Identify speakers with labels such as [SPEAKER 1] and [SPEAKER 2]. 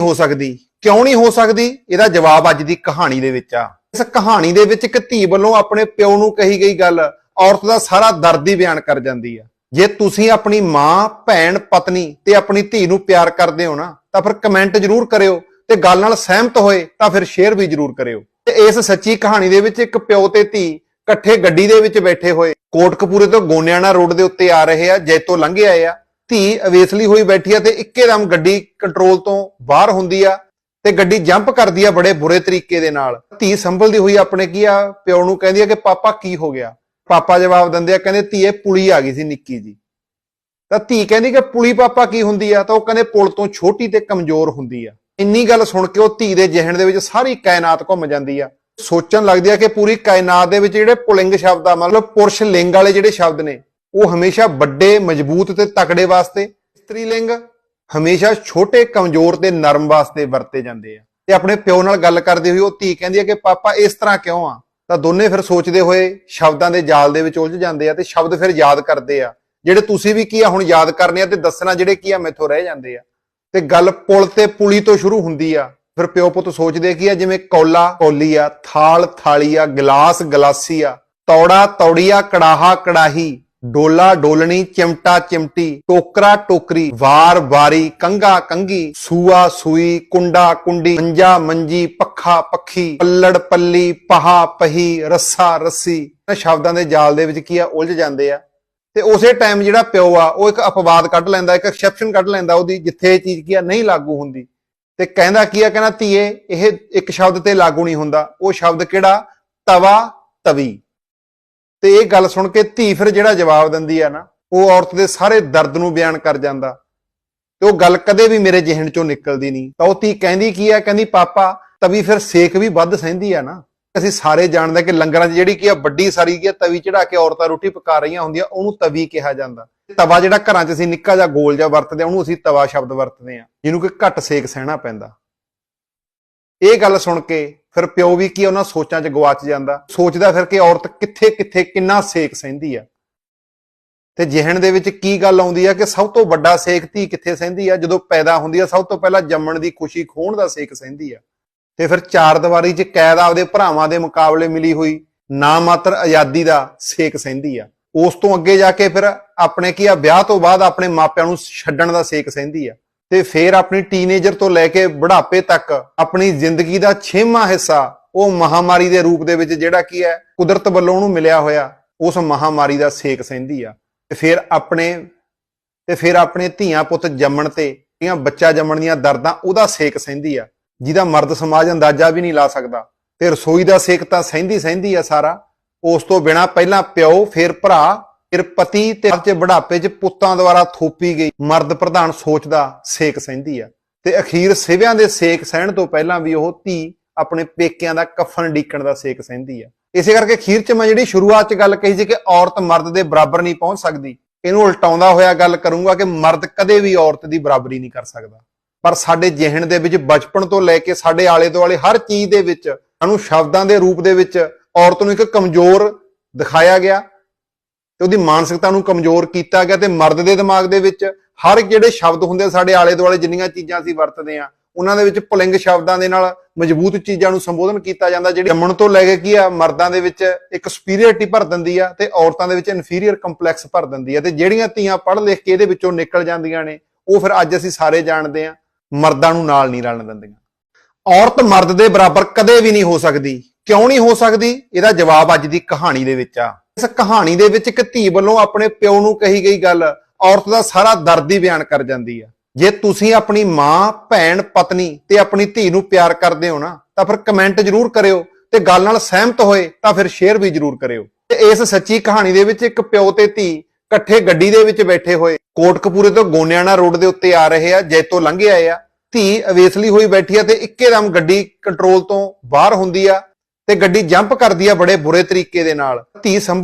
[SPEAKER 1] ਹੋ ਸਕਦੀ। ਕਿਉਂ ਨਹੀਂ ਹੋ ਸਕਦੀ? ਇਹਦਾ ਜਵਾਬ ਅੱਜ ਦੀ ਕਹਾਣੀ ਦੇ ਵਿੱਚ ਆ। ਇਸ ਕਹਾਣੀ ਦੇ ਵਿੱਚ ਇੱਕ ਧੀ ਵੱਲੋਂ ਆਪਣੇ ਪਿਓ ਨੂੰ ਕਹੀ ਗਈ ਗੱਲ, ਔਰਤ ਦਾ ਸਾਰਾ ਦਰਦ ਹੀ ਬਿਆਨ ਕਰ ਜਾਂਦੀ ਆ। ਜੇ ਤੁਸੀਂ ਆਪਣੀ ਮਾਂ, ਭੈਣ, ਪਤਨੀ ਤੇ ਆਪਣੀ ਧੀ ਨੂੰ ਪਿਆਰ ਕਰਦੇ ਹੋ ਨਾ, ਤਾਂ ਫਿਰ ਕਮੈਂਟ ਜ਼ਰੂਰ ਕਰਿਓ ਤੇ ਗੱਲ ਨਾਲ ਸਹਿਮਤ ਹੋਏ ਤਾਂ ਫਿਰ ਸ਼ੇਅਰ ਵੀ ਜ਼ਰੂਰ ਕਰਿਓ। ਤੇ ਇਸ ਸੱਚੀ ਕਹਾਣੀ ਦੇ ਵਿੱਚ ਇੱਕ ਪਿਓ ਤੇ ਧੀ ਇਕੱਠੇ ਗੱਡੀ ਦੇ ਵਿੱਚ ਬੈਠੇ ਹੋਏ। ਕੋਟਕਪੂਰੇ ਤੋਂ ਗੋਨਿਆਣਾ ਰੋਡ ਦੇ ਉੱਤੇ ਆ ਰਹੇ ਆ, ਜੈਤੋ ਲੰਘੇ ਆਏ ਆ। ਧੀ ਅਵੇਸਲੀ ਹੋਈ ਬੈਠੀ ਆ ਤੇ ਇੱਕੇਦਮ ਗੱਡੀ ਕੰਟਰੋਲ ਤੋਂ ਬਾਹਰ ਹੁੰਦੀ ਆ ਤੇ ਗੱਡੀ ਜੰਪ ਕਰਦੀ ਆ ਬੜੇ ਬੁਰੇ ਤਰੀਕੇ ਦੇ ਨਾਲ। ਧੀ ਸੰਭਲਦੀ ਹੋਈ ਆਪਣੇ ਕੀ ਆ? ਪਿਓ ਨੂੰ ਕਹਿੰਦੀ ਆ ਕਿ ਪਾਪਾ ਕੀ ਹੋ ਗਿਆ? ਪਾਪਾ ਜਵਾਬ ਦਿੰਦੇ ਆ, ਕਹਿੰਦੇ ਧੀਏ ਪੁਲੀ ਆ ਗਈ ਸੀ ਨਿੱਕੀ ਜੀ। ਤਾਂ ਧੀ ਕਹਿੰਦੀ ਕਿ ਪੁਲੀ ਪਾਪਾ ਕੀ ਹੁੰਦੀ ਆ? ਤਾਂ ਉਹ ਕਹਿੰਦੇ ਪੁਲ ਤੋਂ ਛੋਟੀ ਤੇ ਕਮਜ਼ੋਰ ਹੁੰਦੀ ਆ। ਇੰਨੀ ਗੱਲ ਸੁਣ ਕੇ ਉਹ ਧੀ ਦੇ ਜ਼ਿਹਨ ਦੇ ਵਿੱਚ ਸਾਰੀ ਕਾਇਨਾਤ ਘੁੰਮ ਜਾਂਦੀ ਆ। ਸੋਚਣ ਲੱਗਦੀ ਆ ਕਿ ਪੂਰੀ ਕਾਇਨਾਤ ਦੇ ਵਿੱਚ ਜਿਹੜੇ ਪੁਲਿੰਗ ਸ਼ਬਦ ਆ, ਮਤਲਬ ਪੁਰਸ਼ ਲਿੰਗ ਵਾਲੇ ਜਿਹੜੇ ਸ਼ਬਦ ਨੇ ਉਹ ਹਮੇਸ਼ਾ ਵੱਡੇ, ਮਜ਼ਬੂਤ ਤੇ ਤਕੜੇ ਵਾਸਤੇ, ਇਸਤਰੀ ਲਿੰਗ ਹਮੇਸ਼ਾ ਛੋਟੇ, ਕਮਜ਼ੋਰ ਤੇ ਨਰਮ ਵਾਸਤੇ ਵਰਤੇ ਜਾਂਦੇ ਆ। ਤੇ ਆਪਣੇ ਪਿਓ ਨਾਲ ਗੱਲ ਕਰਦੇ ਹੋਏ ਉਹ ਧੀ ਕਹਿੰਦੀ ਹੈ ਕਿ, ਪਾਪਾ, ਇਸ ਤਰ੍ਹਾਂ ਕਿਉਂ ਆ? ਤਾਂ ਦੋਨੇ ਫਿਰ ਸੋਚਦੇ ਹੋਏ ਸ਼ਬਦਾਂ ਦੇ ਜਾਲ ਦੇ ਵਿੱਚ ਉਲਝ ਜਾਂਦੇ ਆ ਤੇ ਸ਼ਬਦ ਫਿਰ ਯਾਦ ਕਰਦੇ ਆ। ਜਿਹੜੇ ਤੁਸੀਂ ਵੀ ਕੀ ਆ, ਹੁਣ ਯਾਦ ਕਰਨੇ ਆ ਤੇ ਦੱਸਣਾ ਜਿਹੜੇ ਕੀ ਆ, ਮੈਥੋਂ ਰਹਿ ਜਾਂਦੇ ਆ। ਤੇ ਗੱਲ ਪੁਲ ਤੇ ਪੁਲੀ ਤੋਂ ਸ਼ੁਰੂ ਹੁੰਦੀ ਆ। ਫਿਰ ਪਿਓ ਪੁੱਤ ਸੋਚਦੇ ਕੀ ਆ, ਜਿਵੇਂ ਕੌਲਾ, ਕੌਲੀ ਆ, ਥਾਲ, ਥਾਲੀ ਆ, ਗਲਾਸ, ਗਲਾਸੀ ਆ, ਤੌੜਾ, ਤੌੜੀਆ, ਕੜਾਹਾ, ਕੜਾਹੀ। ਡੋਲਾ ਡੋਲਣੀ, ਚਿਮਟਾ ਚਿਮਟੀ, ਟੋਕਰਾ ਟੋਕਰੀ, ਵਾਰ ਵਾਰੀ ਕੰਗਾ ਕੰਗੀ ਸੂਆ ਸੂਈ, ਕੁੰਡਾ ਕੁੰਡੀ, ਮੰਜਾ ਮੰਜੀ, ਪੱਖਾ ਪੱਖੀ, ਪੱਲੜ ਪੱਲੀ, ਪਹਾ ਪਹੀ, ਰੱਸਾ ਰੱਸੀ। ਇਹਨਾਂ ਸ਼ਬਦਾਂ ਦੇ ਜਾਲ ਦੇ ਵਿੱਚ ਕੀ ਆ? ਉਲਝ ਜਾਂਦੇ ਆ। ਤੇ ਉਸੇ ਟਾਈਮ ਜਿਹੜਾ ਪਿਓ ਆ, ਉਹ ਇੱਕ ਅਪਵਾਦ ਕੱਢ ਲੈਂਦਾ, ਇੱਕ ਐਕਸੈਪਸ਼ਨ ਕੱਢ ਲੈਂਦਾ ਉਹਦੀ, ਜਿੱਥੇ ਇਹ ਚੀਜ਼ ਕੀ ਆ? ਨਹੀਂ ਲਾਗੂ ਹੁੰਦੀ। ਤੇ ਕਹਿੰਦਾ ਕੀ ਆ? ਕਹਿੰਦਾ, ਧੀਏ, ਇਹ ਇੱਕ ਸ਼ਬਦ ਤੇ ਲਾਗੂ ਨਹੀਂ ਹੁੰਦਾ। ਉਹ ਸ਼ਬਦ ਕਿਹੜਾ? ਤਵਾ ਤਵੀ। ਤੇ ਇਹ ਗੱਲ ਸੁਣ ਕੇ ਧੀ ਫਿਰ ਜਿਹੜਾ ਜਵਾਬ ਦਿੰਦੀ ਆ ਨਾ, ਉਹ ਔਰਤ ਦੇ ਸਾਰੇ ਦਰਦ ਨੂੰ ਬਿਆਨ ਕਰ ਜਾਂਦਾ। ਤੇ ਉਹ ਗੱਲ ਕਦੇ ਵੀ ਮੇਰੇ ਜ਼ਿਹਨ ਚੋਂ ਨਿਕਲਦੀ ਨਹੀਂ। ਤਾਂ ਉਹ ਧੀ ਕਹਿੰਦੀ ਕੀ ਆ? ਕਹਿੰਦੀ, ਪਾਪਾ, ਤਵੀ ਫਿਰ ਸੇਕ ਵੀ ਵੱਧ ਸਹਿੰਦੀ ਆ ਨਾ। ਅਸੀਂ ਸਾਰੇ ਜਾਣਦੇ ਕਿ ਲੰਗਰਾਂ 'ਚ ਜਿਹੜੀ ਕੀ ਆ ਵੱਡੀ ਸਾਰੀ ਕੀ ਆ ਤਵੀ ਚੜਾ ਕੇ ਔਰਤਾਂ ਰੋਟੀ ਪਕਾ ਰਹੀਆਂ ਹੁੰਦੀਆਂ, ਉਹਨੂੰ ਤਵੀ ਕਿਹਾ ਜਾਂਦਾ। ਤਵਾ ਜਿਹੜਾ ਘਰਾਂ 'ਚ ਅਸੀਂ ਨਿੱਕਾ ਜਿਹਾ ਗੋਲ ਜਿਹਾ ਵਰਤਦੇ ਆ, ਉਹਨੂੰ ਅਸੀਂ ਤਵਾ ਸ਼ਬਦ ਵਰਤਦੇ ਆ, ਜਿਹਨੂੰ ਕਿ ਘੱਟ ਸੇਕ ਸਹਿਣਾ ਪੈਂਦਾ। ਇਹ ਗੱਲ ਸੁਣ ਕੇ ਫਿਰ ਪਿਓ ਵੀ ਕੀ ਉਹਨਾਂ ਸੋਚਾਂ 'ਚ ਗਵਾਚ ਜਾਂਦਾ? ਸੋਚਦਾ ਫਿਰ ਕਿ ਔਰਤ ਕਿੱਥੇ ਕਿੱਥੇ ਕਿੰਨਾ ਸੇਕ ਸਹਿੰਦੀ ਆ? ਤੇ ਜਿਹਣ ਦੇ ਵਿੱਚ ਕੀ ਗੱਲ ਆਉਂਦੀ ਆ ਕਿ ਸਭ ਤੋਂ ਵੱਡਾ ਸੇਕ ਧੀ ਕਿੱਥੇ ਸਹਿੰਦੀ ਆ? ਜਦੋਂ ਪੈਦਾ ਹੁੰਦੀ ਆ, ਸਭ ਤੋਂ ਪਹਿਲਾਂ ਜੰਮਣ ਦੀ ਖੁਸ਼ੀ ਖੋਣ ਦਾ ਸੇਕ ਸਹਿੰਦੀ ਆ। ਤੇ ਫਿਰ ਚਾਰ ਦੀਵਾਰੀ 'ਚ ਕੈਦ ਆਪਦੇ ਭਰਾਵਾਂ ਦੇ ਮੁਕਾਬਲੇ ਮਿਲੀ ਹੋਈ ਨਾ ਮਾਤਰ ਆਜ਼ਾਦੀ ਦਾ ਸੇਕ ਸਹਿੰਦੀ ਆ। ਉਸ ਤੋਂ ਅੱਗੇ ਜਾ ਕੇ ਫਿਰ ਆਪਣੇ ਕੀ ਆ, ਵਿਆਹ ਤੋਂ ਬਾਅਦ ਆਪਣੇ ਮਾਪਿਆਂ ਨੂੰ ਛੱਡਣ ਦਾ ਸੇਕ ਸਹਿੰਦੀ ਆ। ਤੇ ਫਿਰ ਆਪਣੀ ਟੀਨੇਜਰ ਤੋਂ ਲੈ ਕੇ ਬੁਢਾਪੇ ਤੱਕ ਆਪਣੀ ਜ਼ਿੰਦਗੀ ਦਾ 6ਵਾਂ ਹਿੱਸਾ ਉਹ ਮਹਾਮਾਰੀ ਦੇ ਰੂਪ ਦੇ ਵਿੱਚ ਜਿਹੜਾ ਕੀ ਹੈ, ਕੁਦਰਤ ਵੱਲੋਂ ਉਹਨੂੰ ਮਿਲਿਆ ਹੋਇਆ, ਉਸ ਮਹਾਮਾਰੀ ਦਾ ਸੇਕ ਸਹਿੰਦੀ ਆ। ਤੇ ਫਿਰ ਆਪਣੇ, ਤੇ ਫਿਰ ਆਪਣੇ ਧੀਆਂ ਪੁੱਤ ਜੰਮਣ ਤੇ ਜਿਹੜੀਆਂ ਬੱਚਾ ਜੰਮਣ ਦੀਆਂ ਦਰਦਾਂ ਉਹਦਾ ਸੇਕ ਸਹਿੰਦੀ ਆ। ਜਿਹਦਾ ਮਰਦ ਸਮਾਜ ਅੰਦਾਜ਼ਾ ਵੀ ਨਹੀਂ ਲਾ ਸਕਦਾ। ਤੇ ਰਸੋਈ ਦਾ ਸੇਕ ਤਾਂ ਸਹਿੰਦੀ ਸਹਿੰਦੀ ਆ ਸਾਰਾ। ਉਸ ਤੋਂ ਬਿਨਾ ਪਹਿਲਾਂ ਪਿਓ, ਫਿਰ ਭਰਾ ਫਿਰ ਪਤੀ ਤੇ ਅੱਜ ਬੁਢਾਪੇ 'ਚ ਪੁੱਤਾਂ ਦੁਆਰਾ ਥੋਪੀ ਗਈ। ਮਰਦ ਪ੍ਰਧਾਨ ਸੋਚ ਦਾ ਸੇਕ ਸਹਿੰਦੀ ਆ। ਤੇ ਅਖੀਰ ਸਿਵਿਆਂ ਦੇ ਸੇਕ ਸਹਿਣ ਤੋਂ ਪਹਿਲਾਂ ਵੀ ਉਹ ਧੀ ਆਪਣੇ ਪੇਕਿਆਂ ਦਾ ਕਫਨ ਡੀਕਣ ਦਾ ਸੇਕ ਸਹਿੰਦੀ ਆ। ਇਸੇ ਕਰਕੇ ਅਖੀਰ 'ਚ ਮੈਂ ਜਿਹੜੀ ਸ਼ੁਰੂਆਤ 'ਚ ਗੱਲ ਕਹੀ ਸੀ ਕਿ ਔਰਤ ਮਰਦ ਦੇ ਬਰਾਬਰ ਨਹੀਂ ਪਹੁੰਚ ਸਕਦੀ, ਇਹਨੂੰ ਉਲਟਾਉਂਦਾ ਹੋਇਆ ਗੱਲ ਕਰੂੰਗਾ ਕਿ ਮਰਦ ਕਦੇ ਵੀ ਔਰਤ ਦੀ ਬਰਾਬਰੀ ਨਹੀਂ ਕਰ ਸਕਦਾ। ਪਰ ਸਾਡੇ ਜਿਹਣ ਦੇ ਵਿੱਚ, ਬਚਪਨ ਤੋਂ ਲੈ ਕੇ ਸਾਡੇ ਆਲੇ ਦੁਆਲੇ ਹਰ ਚੀਜ਼ ਦੇ ਵਿੱਚ, ਸਾਨੂੰ ਸ਼ਬਦਾਂ ਦੇ ਰੂਪ ਦੇ ਵਿੱਚ ਔਰਤ ਨੂੰ ਇੱਕ ਕਮਜ਼ੋਰ ਦਿਖਾਇਆ ਗਿਆ। ਤੇ ਉਹਦੀ ਮਾਨਸਿਕਤਾ ਨੂੰ ਕਮਜ਼ੋਰ ਕੀਤਾ ਗਿਆ ਤੇ ਮਰਦ ਦੇ ਦਿਮਾਗ ਦੇ ਵਿੱਚ ਹਰ ਜਿਹੜੇ ਸ਼ਬਦ ਹੁੰਦੇ ਆ, ਸਾਡੇ ਆਲੇ ਦੁਆਲੇ ਜਿੰਨੀਆਂ ਚੀਜ਼ਾਂ ਅਸੀਂ ਵਰਤਦੇ ਆ, ਉਹਨਾਂ ਦੇ ਵਿੱਚ ਪੁਲਿੰਗ ਸ਼ਬਦਾਂ ਦੇ ਨਾਲ ਮਜ਼ਬੂਤ ਚੀਜ਼ਾਂ ਨੂੰ ਸੰਬੋਧਨ ਕੀਤਾ ਜਾਂਦਾ, ਜਿਹੜੀ ਜੰਮਣ ਤੋਂ ਲੈ ਕੇ ਕੀ ਆ, ਮਰਦਾਂ ਦੇ ਵਿੱਚ ਇੱਕ ਸੁਪੀਰੀਅਰਿਟੀ ਭਰ ਦਿੰਦੀ ਆ ਤੇ ਔਰਤਾਂ ਦੇ ਵਿੱਚ ਇਨਫੀਰੀਅਰ ਕੰਪਲੈਕਸ ਭਰ ਦਿੰਦੀ ਆ ਤੇ ਜਿਹੜੀਆਂ ਧੀਆਂ ਪੜ੍ਹ ਲਿਖ ਕੇ ਇਹਦੇ ਵਿੱਚੋਂ ਨਿਕਲ ਜਾਂਦੀਆਂ ਨੇ, ਉਹ ਫਿਰ ਅੱਜ ਅਸੀਂ ਸਾਰੇ ਜਾਣਦੇ ਆ, ਮਰਦਾਂ ਨੂੰ ਨਾਲ ਨਹੀਂ ਰਲਣ ਦਿੰਦੀਆਂ। ਔਰਤ ਮਰਦ ਦੇ ਬਰਾਬਰ ਕਦੇ ਵੀ ਨਹੀਂ ਹੋ ਸਕਦੀ। ਕਿਉਂ ਨਹੀਂ ਹੋ ਸਕਦੀ? ਇਹਦਾ ਜਵਾਬ ਅੱਜ ਦੀ ਕਹਾਣੀ ਦੇ ਵਿੱਚ ਆ। ਇਸ ਕਹਾਣੀ ਦੇ ਵਿੱਚ ਇੱਕ ਧੀ ਵੱਲੋਂ ਆਪਣੇ ਪਿਓ ਨੂੰ ਕਹੀ ਗਈ ਗੱਲ, ਔਰਤ ਦਾ ਸਾਰਾ ਦਰਦ ਹੀ ਬਿਆਨ ਕਰ ਜਾਂਦੀ ਆ। ਜੇ ਤੁਸੀਂ ਆਪਣੀ ਮਾਂ, ਭੈਣ, ਪਤਨੀ ਤੇ ਆਪਣੀ ਧੀ ਨੂੰ ਪਿਆਰ ਕਰਦੇ ਹੋ ਨਾ, ਤਾਂ ਫਿਰ ਕਮੈਂਟ ਜ਼ਰੂਰ ਕਰਿਓ ਤੇ ਗੱਲ ਨਾਲ ਸਹਿਮਤ ਹੋਏ ਤਾਂ ਫਿਰ ਸ਼ੇਅਰ ਵੀ ਜ਼ਰੂਰ ਕਰਿਓ। ਤੇ ਇਸ ਸੱਚੀ ਕਹਾਣੀ ਦੇ ਵਿੱਚ ਇੱਕ ਪਿਓ ਤੇ ਧੀ ਇਕੱਠੇ ਗੱਡੀ ਦੇ ਵਿੱਚ ਬੈਠੇ ਹੋਏ, ਕੋਟਕਪੂਰੇ ਤੋਂ ਗੋਨਿਆਣਾ ਰੋਡ ਦੇ ਉੱਤੇ ਆ ਰਹੇ ਆ ਜੈਤੋ ਲੰਘੇ ਆਏ ਆ। ਧੀ ਅਵੇਸਲੀ ਹੋਈ ਬੈਠੀ ਆ ਤੇ ਇੱਕੇਦਮ ਗੱਡੀ ਕੰਟਰੋਲ ਤੋਂ ਬਾਹਰ ਹੁੰਦੀ ਆ ਤੇ ਗੱਡੀ ਜੰਪ ਕਰਦੀ ਆ ਬੜੇ ਬੁਰੇ ਤਰੀਕੇ ਦੇ ਨਾਲ। ਧੀ ਸੰਭ